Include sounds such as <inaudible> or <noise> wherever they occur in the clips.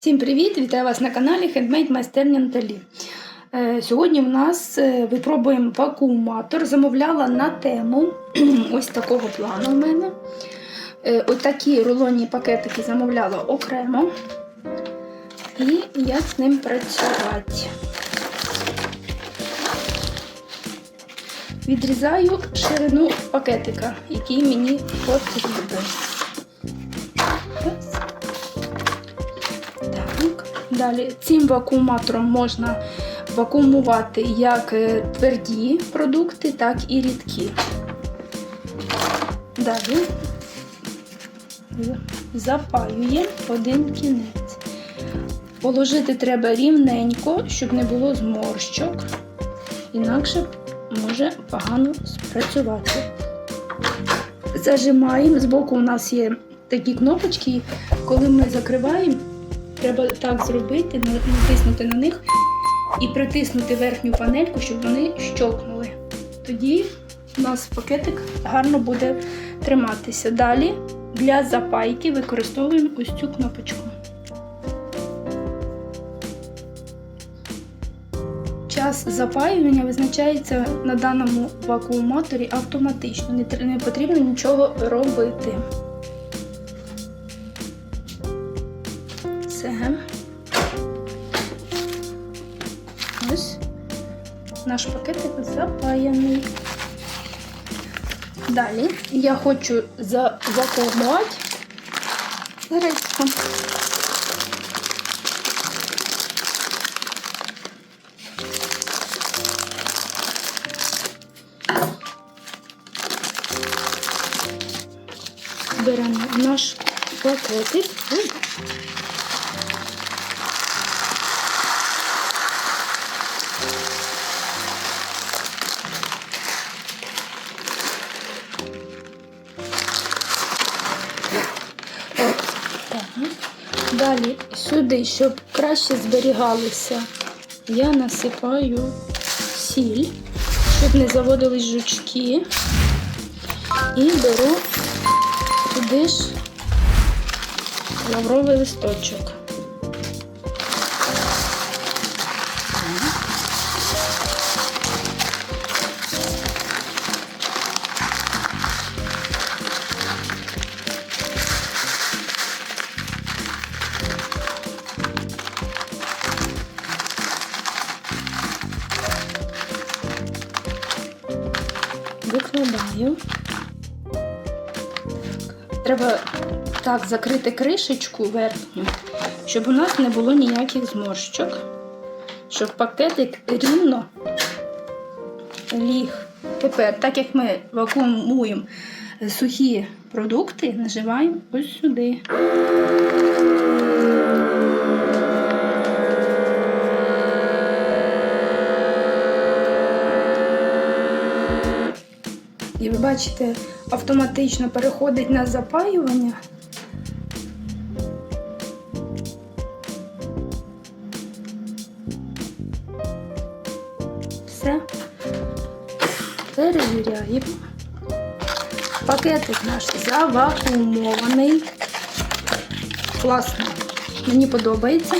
Всім привіт! Вітаю вас на каналі Handmade Майстерня Наталі. Е, Сьогодні в нас е, випробуємо вакууматор. Замовляла на тему <clears throat> ось такого плану в мене. Е, Ось такі рулонні пакетики замовляла окремо. І як з ним працювати. Відрізаю ширину пакетика, який мені потрібен. Далі цим вакууматором можна вакуумувати як е, тверді продукти, так і рідкі. Далі запаюємо один кінець. Положити треба рівненько, щоб не було зморщок, інакше може погано спрацювати. Зажимаємо, збоку у нас є такі кнопочки, коли ми закриваємо. Треба так зробити, натиснути на них і притиснути верхню панельку, щоб вони щолкнули. Тоді у нас пакетик гарно буде триматися. Далі для запайки використовуємо ось цю кнопочку. Час запаювання визначається на даному вакууматорі автоматично, не потрібно нічого робити. Наш пакетик запаяний. Далі я хочу завакуумувати гречку. Беремо наш пакетик. Далі сюди, щоб краще зберігалися, я насипаю сіль, щоб не заводились жучки. І беру туди ж лавровий листочок. Треба так закрити кришечку верхню, щоб у нас не було ніяких зморщок, щоб пакетик рівно ліг. Тепер, так як ми вакуумуємо сухі продукти, наживаємо ось сюди. І ви бачите, автоматично переходить на запаювання. Все. Перевіряємо. Пакетик наш завакуумований. Класно. Мені подобається.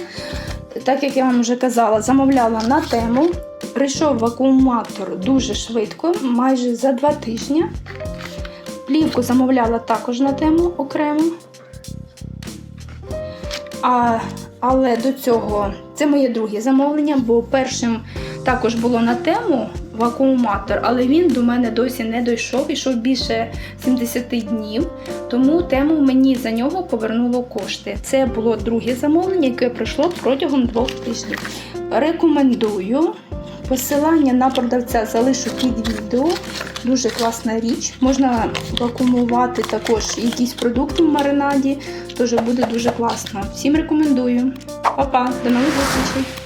Так як я вам вже казала, замовляла на тему. Прийшов вакууматор дуже швидко, майже за два тижні. Плівку замовляла також на тему окремо. А, але до цього це моє друге замовлення, бо першим також було на тему вакууматор, але він до мене досі не дійшов, ішов більше 70 днів. Тому тему мені за нього повернуло кошти. Це було друге замовлення, яке пройшло протягом двох тижнів. Рекомендую. Посилання на продавця залишу під відео. Дуже класна річ. Можна вакуумувати також якісь продукти в маринаді. Тож буде дуже класно. Всім рекомендую. Па-па, до нових зустрічей!